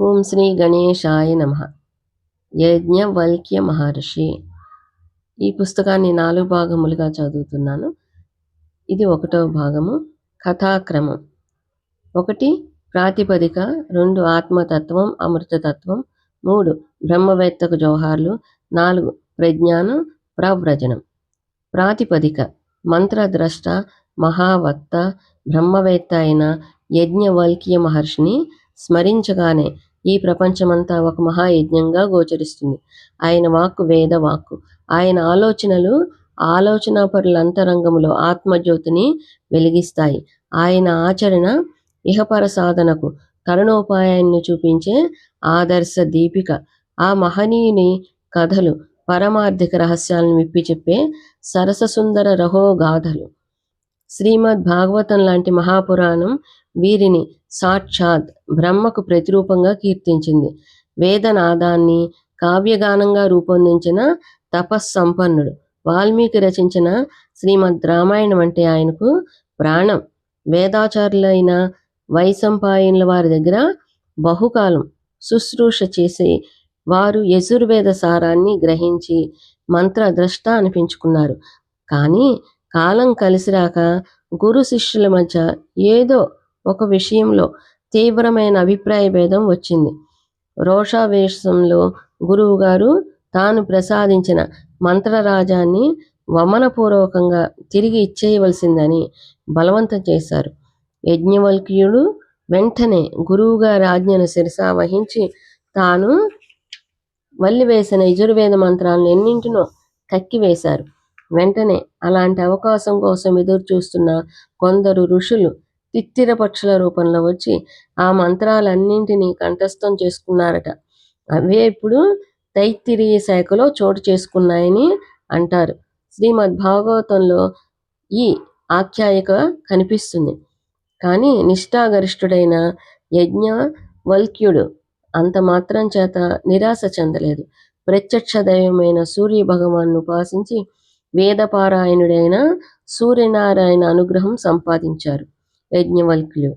ఓం శ్రీ గణేశాయ నమ. యజ్ఞవల్క్య మహర్షి ఈ పుస్తకాన్ని నాలుగు భాగములుగా చదువుతున్నాను. ఇది ఒకటవ భాగము కథాక్రమం. ఒకటి ప్రాతిపదిక రెండు ఆత్మతత్వం అమృతతత్వం మూడు బ్రహ్మవేత్తకు జోహార్లు నాలుగు ప్రజ్ఞానం ప్రవ్రజనం. ప్రాతిపదిక మంత్రద్రష్ట మహావక్త బ్రహ్మవేత్త అయిన యజ్ఞవల్క్య మహర్షిని స్మరించగానే ఈ ప్రపంచమంతా ఒక మహాయజ్ఞంగా గోచరిస్తుంది. ఆయన వాక్కు వేద వాక్కు. ఆయన ఆలోచనలు ఆలోచన పరుల అంతరంగములో ఆత్మజ్యోతిని వెలిగిస్తాయి. ఆయన ఆచరణ ఇహపర సాధనకు తరుణోపాయాన్ని చూపించే ఆదర్శ దీపిక. ఆ మహనీయుని కథలు పరమార్థిక రహస్యాలను విప్పి చెప్పే సరస సుందర రహోగాథలు. శ్రీమద్ భాగవతం లాంటి మహాపురాణం వీరిని సాక్షాత్ బ్రహ్మకు ప్రతిరూపంగా కీర్తించింది. వేదనాదాన్ని కావ్యగానంగా రూపొందించిన తపస్సంపన్నుడు వాల్మీకి రచించిన శ్రీమద్ రామాయణం అంటే ఆయనకు ప్రాణం. వేదాచారులైన వైసంపాయనుల వారి దగ్గర బహుకాలం శుశ్రూష చేసి వారు యజుర్వేద సారాన్ని గ్రహించి మంత్రద్రష్ట అనిపించుకున్నారు. కానీ కాలం కలిసిరాక గురు శిష్యుల మధ్య ఏదో ఒక విషయంలో తీవ్రమైన అభిప్రాయ భేదం వచ్చింది. రోషావేశంలో గురువుగారు తాను ప్రసాదించిన మంత్రరాజాన్ని వమనపూర్వకంగా తిరిగి ఇచ్చేయవలసిందని బలవంతం చేశారు. యజ్ఞవల్క్యుడు వెంటనే గురువుగారి ఆజ్ఞను శిరసా వహించి తాను వల్లివేసిన యజుర్వేద మంత్రాలను ఎన్నింటినో కక్కివేశారు. వెంటనే అలాంటి అవకాశం కోసం ఎదురు చూస్తున్న కొందరు ఋషులు తిత్తిర పక్షుల రూపంలో వచ్చి ఆ మంత్రాలన్నింటినీ కంఠస్థం చేసుకున్నారట. అవే ఇప్పుడు తైత్తిరీయ శాఖలో చోటు చేసుకున్నాయని అంటారు. శ్రీమద్ భాగవతంలో ఈ ఆఖ్యాయిక కనిపిస్తుంది. కానీ నిష్ఠాగరిష్ఠుడైన యజ్ఞ వల్క్యుడు అంత మాత్రం చేత నిరాశ చెందలేదు. ప్రత్యక్ష దైవమైన సూర్య భగవాన్ను ఉపాసించి వేదపారాయణుడైన సూర్యనారాయణ అనుగ్రహం సంపాదించారు. యజ్ఞవల్క్యులు.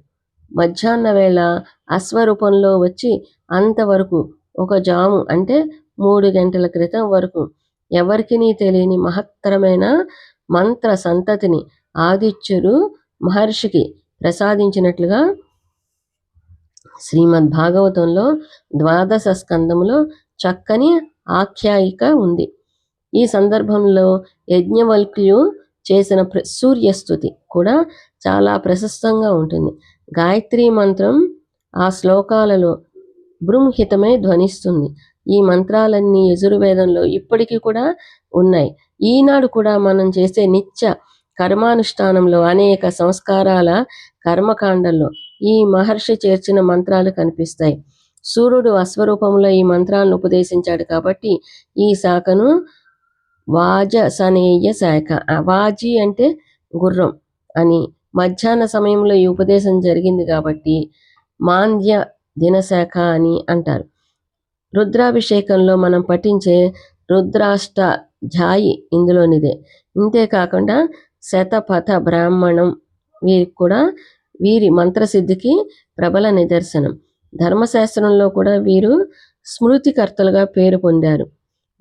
మధ్యాహ్న వేళ అశ్వరూపంలో వచ్చి అంతవరకు ఒక జాము అంటే మూడు గంటల క్రితం వరకు ఎవరికి తెలియని మహత్తరమైన మంత్ర సంతతిని ఆదిత్యుడు మహర్షికి ప్రసాదించినట్లుగా శ్రీమద్ భాగవతంలో ద్వాదశ స్కందములో చక్కని ఆఖ్యాయిక ఉంది. ఈ సందర్భంలో యజ్ఞవల్క్యు చేసిన సూర్యస్థుతి కూడా చాలా ప్రశస్తంగా ఉంటుంది. గాయత్రి మంత్రం ఆ శ్లోకాలలో బృంహితమే ధ్వనిస్తుంది. ఈ మంత్రాలన్నీ యజుర్వేదంలో ఇప్పటికీ కూడా ఉన్నాయి. ఈనాడు కూడా మనం చేసే నిత్య కర్మానుష్ఠానంలో అనేక సంస్కారాల కర్మకాండంలో ఈ మహర్షి చేర్చిన మంత్రాలు కనిపిస్తాయి. సూర్యుడు అశ్వరూపంలో ఈ మంత్రాలను ఉపదేశించాడు కాబట్టి ఈ శాఖను వాజసనేయ శాఖ. వాజి అంటే గుర్రం అని. మధ్యాహ్న సమయంలో ఈ ఉపదేశం జరిగింది కాబట్టి మాంద్య దినశాఖ అని అంటారు. రుద్రాభిషేకంలో మనం పఠించే రుద్రాష్ట ఝాయి ఇందులోనిదే ఇంతేకాకుండా శతపథ బ్రాహ్మణం వీరికి కూడా వీరి మంత్రసిద్ధికి ప్రబల నిదర్శనం. ధర్మశాస్త్రంలో కూడా వీరు స్మృతికర్తలుగా పేరు పొందారు.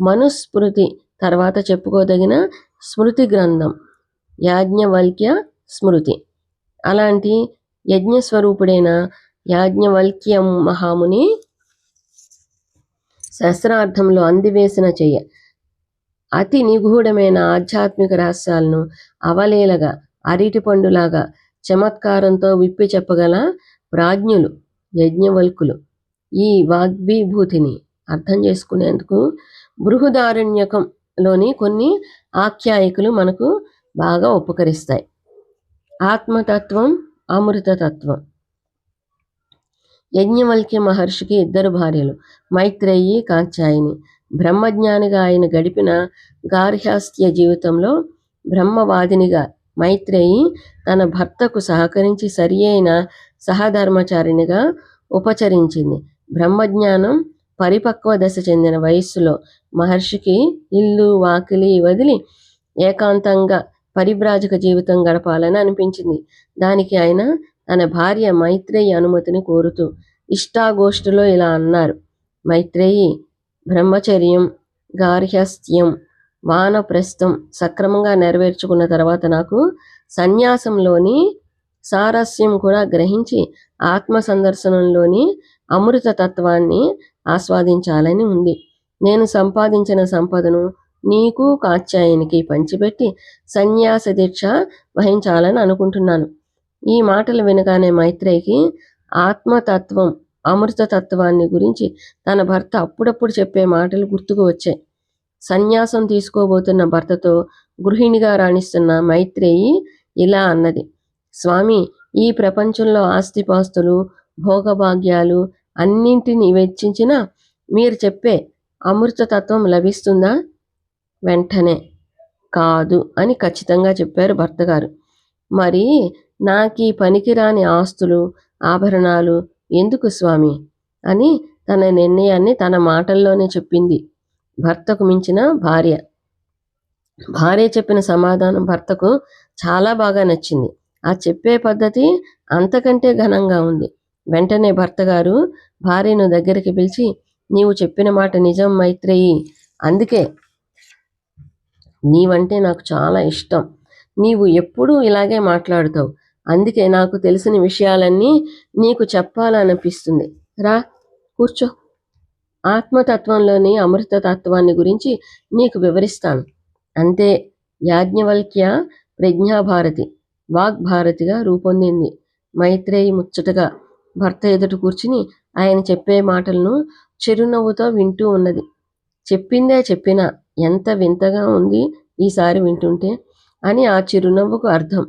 మనుస్మృతి తర్వాత చెప్పుకోదగిన స్మృతి గ్రంథం యాజ్ఞవల్క్య స్మృతి. అలాంటి యజ్ఞస్వరూపుడైన యాజ్ఞవల్క్య మహాముని శస్త్రార్థంలో అందివేసిన చెయ్య అతి నిగూఢమైన ఆధ్యాత్మిక రహస్యాలను అవలేలగా అరిటి పండులాగా చమత్కారంతో విప్పి చెప్పగల ప్రాజ్ఞులు యజ్ఞవల్కులు. ఈ వాగ్విభూతిని అర్థం చేసుకునేందుకు లోని కొన్ని ఆఖ్యాయికలు మనకు బాగా ఉపకరిస్తాయి. ఆత్మతత్వం అమృతతత్వం. యజ్ఞవల్క్య మహర్షికి ఇద్దరు భార్యలు మైత్రేయి కాంచాయిని. బ్రహ్మజ్ఞానిగా ఆయన గడిపిన గార్హ్యాస్త్య జీవితంలో బ్రహ్మవాదినిగా మైత్రేయి తన భర్తకు సహకరించి సరి అయిన సహధర్మచారినిగా ఉపచరించింది. బ్రహ్మజ్ఞానం పరిపక్వ దశ చెందిన వయస్సులో మహర్షికి ఇల్లు వాకిలి వదిలి ఏకాంతంగా పరిభ్రాజక జీవితం గడపాలని అనిపించింది. దానికి ఆయన తన భార్య మైత్రేయి అనుమతిని కోరుతూ ఇష్టాగోష్ఠిలో ఇలా అన్నారు. మైత్రేయి బ్రహ్మచర్యం గార్హస్థ్యం వానప్రస్థం సక్రమంగా నెరవేర్చుకున్న తర్వాత నాకు సన్యాసంలోని సారస్యం కూడా గ్రహించి ఆత్మ సందర్శనంలోని అమృత తత్వాన్ని ఆస్వాదించాలని ఉంది. నేను సంపాదించిన సంపదను నీకు కాత్యాయనికి పంచిపెట్టి సన్యాస దీక్ష వహించాలని అనుకుంటున్నాను. ఈ మాటలు వినగానే మైత్రేయికి ఆత్మతత్వం అమృత తత్వాన్ని గురించి తన భర్త అప్పుడప్పుడు చెప్పే మాటలు గుర్తుకు వచ్చాయి. సన్యాసం తీసుకోబోతున్న భర్తతో గృహిణిగా రాణిస్తున్న మైత్రేయి ఇలా అన్నది. స్వామి ఈ ప్రపంచంలో ఆస్తిపాస్తులు భోగభాగ్యాలు అన్నింటినీ వెచ్చించిన మీరు చెప్పే అమృతతత్వం లభిస్తుందా? వెంటనే. కాదు అని ఖచ్చితంగా చెప్పారు భర్త గారు. మరి నాకు ఈ పనికిరాని ఆస్తులు ఆభరణాలు ఎందుకు స్వామి? అని తన నిర్ణయాన్ని తన మాటల్లోనే చెప్పింది. భర్తకు మించిన భార్య. భార్య చెప్పిన సమాధానం భర్తకు చాలా బాగా నచ్చింది. ఆ చెప్పే పద్ధతి అంతకంటే ఘనంగా ఉంది. వెంటనే భర్తగారు భార్యను దగ్గరికి పిలిచి నీవు చెప్పిన మాట నిజం మైత్రేయి. అందుకే నీవంటే నాకు చాలా ఇష్టం. నీవు ఎప్పుడూ ఇలాగే మాట్లాడుతావు. అందుకే నాకు తెలిసిన విషయాలన్నీ నీకు చెప్పాలనిపిస్తుంది. రా కూర్చో. ఆత్మతత్వంలోని అమృత తత్వాన్ని గురించి నీకు వివరిస్తాను. అంతే. యాజ్ఞవల్క్య ప్రజ్ఞాభారతి. వాగ్భారతిగా రూపొందింది. మైత్రేయి ముచ్చటగా భర్త ఎదుట కూర్చుని ఆయన చెప్పే మాటలను చిరునవ్వుతో వింటూ ఉన్నది. చెప్పిందే చెప్పినా ఎంత వింతగా ఉంది ఈసారి వింటుంటే అని ఆ చిరునవ్వుకు అర్థం.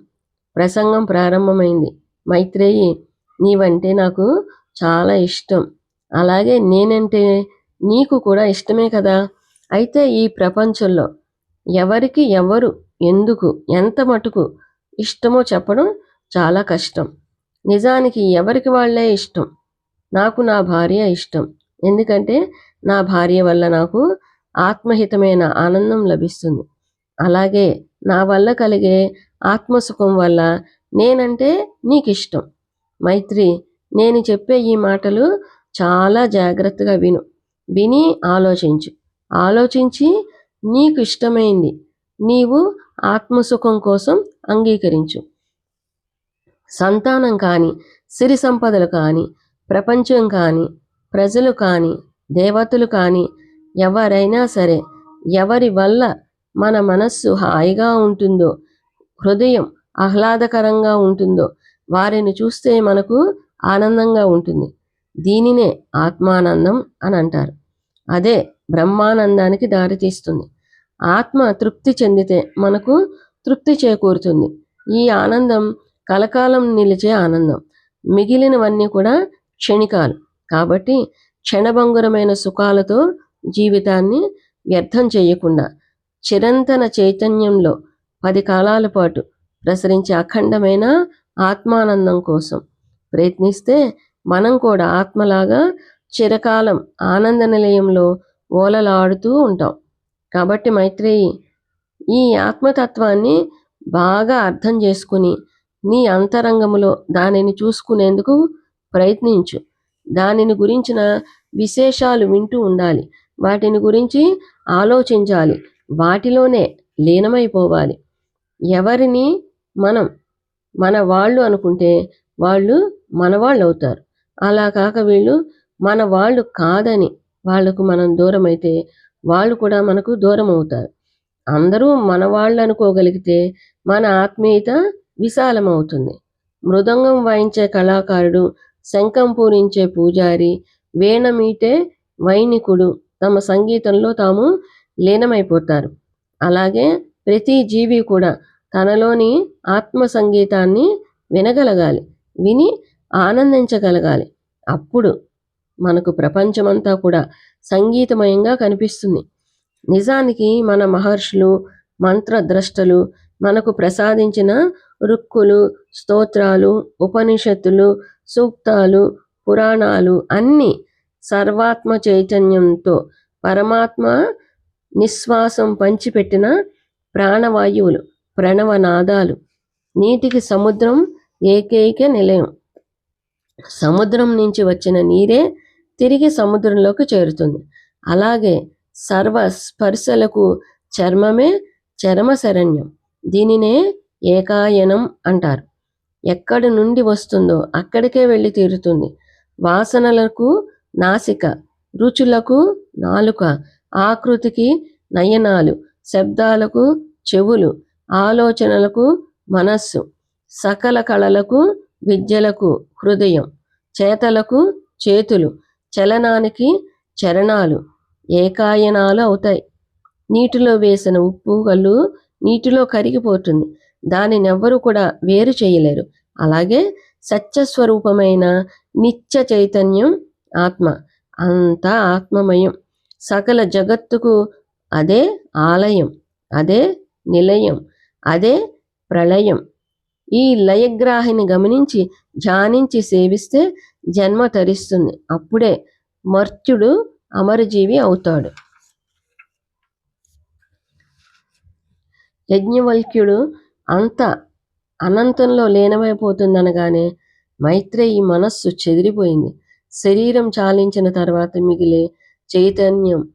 ప్రసంగం ప్రారంభమైంది. మైత్రేయి నీవంటే నాకు చాలా ఇష్టం. అలాగే నేనంటే నీకు కూడా ఇష్టమే కదా. అయితే ఈ ప్రపంచంలో ఎవరికి ఎవరు ఎందుకు ఎంత మటుకు ఇష్టమో చెప్పడం చాలా కష్టం. నిజానికి ఎవరికి వాళ్ళే ఇష్టం? నాకు నా భార్య ఇష్టం. ఎందుకంటే నా భార్య వల్ల నాకు ఆత్మహితమైన ఆనందం లభిస్తుంది. అలాగే నా వల్ల కలిగే ఆత్మసుఖం వల్ల నేనంటే నీకు ఇష్టం మైత్రి నేను చెప్పే ఈ మాటలు చాలా జాగ్రత్తగా విను. విని ఆలోచించు. ఆలోచించి నీకు ఇష్టమైంది. నీవు ఆత్మసుఖం కోసం అంగీకరించు. సంతానం కానీ సిరి సంపదలు కానీ ప్రపంచం కానీ ప్రజలు కానీ దేవతలు కానీ ఎవరైనా సరే ఎవరి వల్ల మన మనస్సు హాయిగా ఉంటుందో హృదయం ఆహ్లాదకరంగా ఉంటుందో వారిని చూస్తే మనకు ఆనందంగా ఉంటుంది. దీనినే ఆత్మానందం అని అంటారు. అదే బ్రహ్మానందానికి దారితీస్తుంది ఆత్మ తృప్తి చెందితే మనకు తృప్తి చేకూరుతుంది. ఈ ఆనందం కలకాలం నిలిచే ఆనందం. మిగిలినవన్నీ కూడా క్షణికాలు. కాబట్టి క్షణభంగురమైన సుఖాలతో జీవితాన్ని వ్యర్థం చేయకుండా చిరంతన చైతన్యంలో పది కాలాల పాటు ప్రసరించే అఖండమైన ఆత్మానందం కోసం ప్రయత్నిస్తే మనం కూడా ఆత్మలాగా చిరకాలం ఆనంద నిలయంలో ఓలలాడుతూ ఉంటాం. కాబట్టి మైత్రేయి ఈ ఆత్మతత్వాన్ని బాగా అర్థం చేసుకుని నీ అంతరంగములో దానిని చూసుకునేందుకు ప్రయత్నించు. దానిని గురించిన విశేషాలు వింటూ ఉండాలి. వాటిని గురించి ఆలోచించాలి. వాటిలోనే లీనమైపోవాలి. ఎవరిని మనం మన వాళ్ళు అనుకుంటే వాళ్ళు మనవాళ్ళు అవుతారు అలా కాక వీళ్ళు మన వాళ్ళు కాదని వాళ్ళకు మనం దూరం అయితే వాళ్ళు కూడా మనకు దూరం అవుతారు అందరూ మన వాళ్ళు అనుకోగలిగితే మన ఆత్మీయత విశాలమవుతుంది. మృదంగం వాయించే కళాకారుడు శంఖం పూరించే పూజారి వేణమీటే వైనికుడు తమ సంగీతంలో తాము లీనమైపోతారు. అలాగే ప్రతి జీవి కూడా తనలోని ఆత్మ సంగీతాన్ని వినగలగాలి విని ఆనందించగలగాలి. అప్పుడు మనకు ప్రపంచమంతా కూడా సంగీతమయంగా కనిపిస్తుంది. నిజానికి మన మహర్షులు మంత్రద్రష్టలు మనకు ప్రసాదించిన రుక్కులు స్తోత్రాలు ఉపనిషత్తులు సూక్తాలు పురాణాలు అన్నీ సర్వాత్మ చైతన్యంతో పరమాత్మ నిశ్వాసం పంచిపెట్టిన ప్రాణవాయువులు ప్రణవనాదాలు. నీటికి సముద్రం ఏకైక నిలయం. సముద్రం నుంచి వచ్చిన నీరే తిరిగి సముద్రంలోకి చేరుతుంది. అలాగే సర్వ స్పర్శలకు చర్మమే చర్మ శరణ్యం దీనినే ఏకాయనం అంటారు. ఎక్కడి నుండి వస్తుందో అక్కడికే వెళ్ళి తీరుతుంది. వాసనలకు నాసిక రుచులకు నాలుక ఆకృతికి నయనాలు శబ్దాలకు చెవులు ఆలోచనలకు మనస్సు సకల కళలకు విద్యలకు హృదయం చేతలకు చేతులు చలనానికి చరణాలు ఏకాయనాలు అవుతాయి. నీటిలో వేసిన ఉప్పు కళ్ళు నీటిలో కరిగిపోతుంది. దానిని ఎవ్వరూ కూడా వేరు చేయలేరు. అలాగే సత్యస్వరూపమైన నిత్య చైతన్యం ఆత్మ అంతా ఆత్మమయం. సకల జగత్తుకు అదే ఆలయం అదే నిలయం అదే ప్రళయం. ఈ లయగ్రాహిని గమనించి ధ్యానించి సేవిస్తే జన్మ తరిస్తుంది. అప్పుడే మర్త్యుడు అమరజీవి అవుతాడు. యజ్ఞవల్క్యుడు అంత అనంతంలో లీనమైపోతుందనగానే మైత్రేయి మనస్సు చెదిరిపోయింది. శరీరం చాలించిన తర్వాత మిగిలే చైతన్యం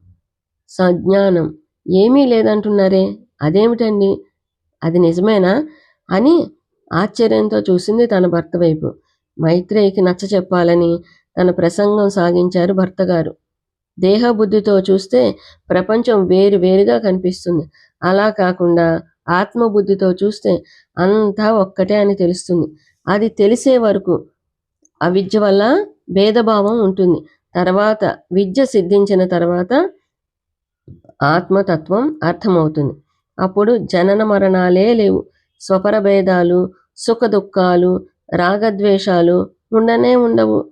సజ్ఞానం ఏమీ లేదంటున్నారే? అదేమిటండి? అది నిజమేనా? అని ఆశ్చర్యంతో చూసింది తన భర్త వైపు. మైత్రేయికి నచ్చ చెప్పాలని తన ప్రసంగం సాగించారు భర్తగారు. దేహబుద్ధితో చూస్తే ప్రపంచం వేరు వేరుగా కనిపిస్తుంది. అలా కాకుండా ఆత్మబుద్ధితో చూస్తే అంతా ఒక్కటే అని తెలుస్తుంది. అది తెలిసే వరకు అవిద్య వల్ల భేదభావం ఉంటుంది. తర్వాత విద్య సిద్ధించిన తర్వాత ఆత్మతత్వం అర్థమవుతుంది. అప్పుడు జనన మరణాలే లేవు. స్వపర భేదాలు సుఖ దుఃఖాలు రాగద్వేషాలు ఉండనే ఉండవు.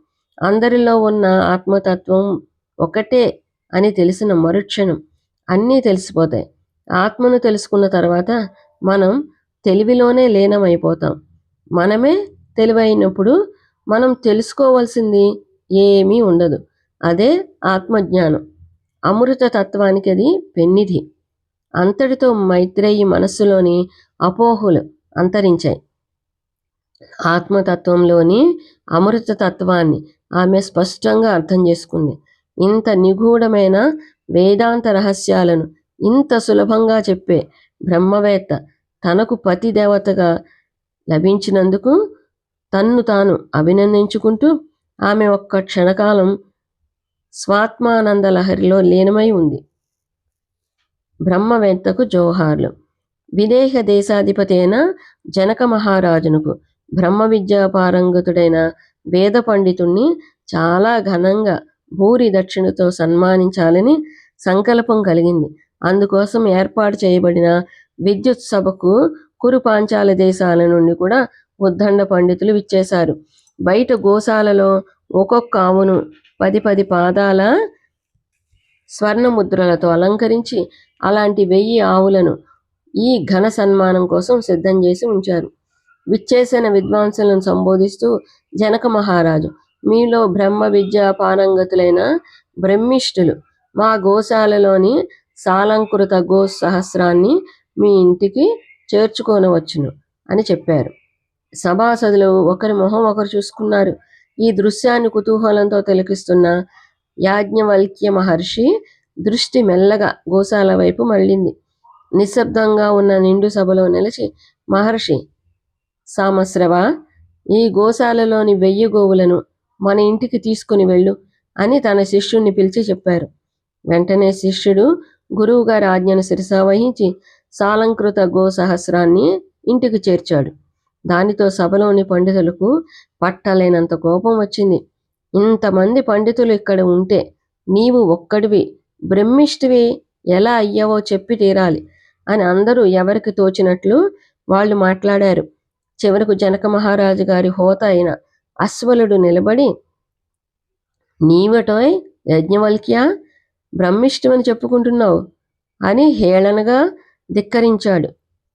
అందరిలో ఉన్న ఆత్మతత్వం ఒకటే అని తెలిసిన మరుక్షణం అన్నీ తెలిసిపోతాయి. ఆత్మను తెలుసుకున్న తర్వాత మనం తెలివిలోనే లీనమైపోతాం. మనమే తెలివైనప్పుడు మనం తెలుసుకోవాల్సింది ఏమీ ఉండదు. అదే ఆత్మజ్ఞానం. అమృత తత్వానికి అది పెన్నిధి. అంతటితో మైత్రేయి మనస్సులోని అపోహలు అంతరించాయి. ఆత్మతత్వంలోని అమృత తత్వాన్ని ఆమె స్పష్టంగా అర్థం చేసుకుంది. ఇంత నిగూఢమైన వేదాంత రహస్యాలను ఇంత సులభంగా చెప్పే బ్రహ్మవేత్త తనకు పతి దేవతగా లభించినందుకు తన్ను తాను అభినందించుకుంటూ ఆమె ఒక్క క్షణకాలం స్వాత్మానంద లహరిలో లీనమై ఉంది. బ్రహ్మవేత్తకు జోహార్లు. విదేహ దేశాధిపతి అయిన జనక మహారాజునకు బ్రహ్మ విద్యా పారంగతుడైన వేద పండితుణ్ణి చాలా ఘనంగా భూరి దక్షిణతో సన్మానించాలని సంకల్పం కలిగింది. అందుకోసం ఏర్పాటు చేయబడిన విద్యుత్ సభకు కురు పాంచాల దేశాల నుండి కూడా ఉద్దండ పండితులు విచ్చేశారు. బయట గోశాలలో ఒక్కొక్క ఆవును పది పది పాదాల స్వర్ణముద్రలతో అలంకరించి అలాంటి వెయ్యి ఆవులను ఈ ఘన సన్మానం కోసం సిద్ధం చేసి ఉంచారు. విచ్చేసిన విద్వాంసులను సంబోధిస్తూ జనక మహారాజు మీలో బ్రహ్మ విద్యా పారంగతులైన బ్రహ్మిష్ఠులు మా గోశాలలోని సాలంకృత గో సహస్రాన్ని మీ ఇంటికి చేర్చుకోనవచ్చును అని చెప్పారు. సభాసదులు ఒకరి మొహం ఒకరు చూసుకున్నారు. ఈ దృశ్యాన్ని కుతూహలంతో తిలకిస్తున్న యాజ్ఞవల్క్య మహర్షి దృష్టి మెల్లగా గోశాల వైపు మళ్ళింది. నిశ్శబ్దంగా ఉన్న నిండు సభలో నిలిచి మహర్షి సామశ్రవ ఈ గోశాలలోని వెయ్యి గోవులను మన ఇంటికి తీసుకుని వెళ్ళు అని తన శిష్యుణ్ణి పిలిచి చెప్పారు. వెంటనే శిష్యుడు గురువుగారి ఆజ్ఞను శిరసావహించి సాలంకృత గో సహస్రాన్ని ఇంటికి చేర్చాడు. దానితో సభలోని పండితులకు పట్టలేనంత కోపం వచ్చింది. ఇంతమంది పండితులు ఇక్కడ ఉంటే నీవు ఒక్కడివి బ్రహ్మిష్టివి ఎలా అయ్యావో చెప్పి తీరాలి అని అందరూ ఎవరికి తోచినట్లు వాళ్ళు మాట్లాడారు. చివరకు జనక మహారాజు గారి హోత అయిన అశ్వలుడు నిలబడి నీవటోయ్ యజ్ఞవల్క్య? బ్రహ్మిష్టమని చెప్పుకుంటున్నావు? అని హేళనగా ధిక్కరించాడు.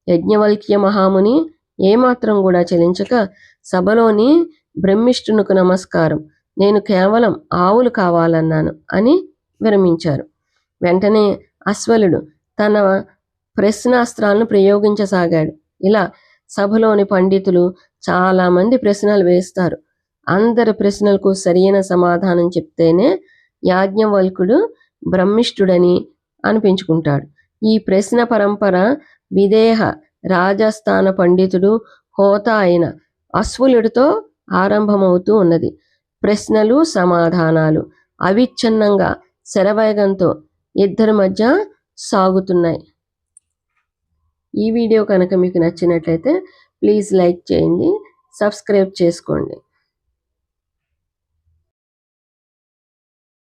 యజ్ఞవల్క్య మహాముని ఏమాత్రం కూడా చెలించక సభలోని బ్రహ్మిష్ఠునకు నమస్కారం. నేను కేవలం ఆవులు కావాలన్నాను అని విరమించారు. వెంటనే అశ్వలుడు తన ప్రశ్నాస్త్రాలను ప్రయోగించసాగాడు. ఇలా సభలోని పండితులు చాలామంది ప్రశ్నలు వేస్తారు. అందరి ప్రశ్నలకు సరియైన సమాధానం చెప్తేనే యాజ్ఞవల్కుడు బ్రహ్మిష్ఠుడని అనిపించుకుంటాడు. ఈ ప్రశ్న పరంపర విదేహ రాజస్థాన పండితుడు హోత అయిన అశ్వులుడితో ఆరంభమవుతూ ఉన్నది. ప్రశ్నలు సమాధానాలు అవిచ్ఛిన్నంగా శరవేగంతో ఇద్దరి మధ్య సాగుతున్నాయి. ఈ వీడియో కనుక మీకు నచ్చినట్లయితే ప్లీజ్ లైక్ చేయండి సబ్స్క్రైబ్ చేసుకోండి.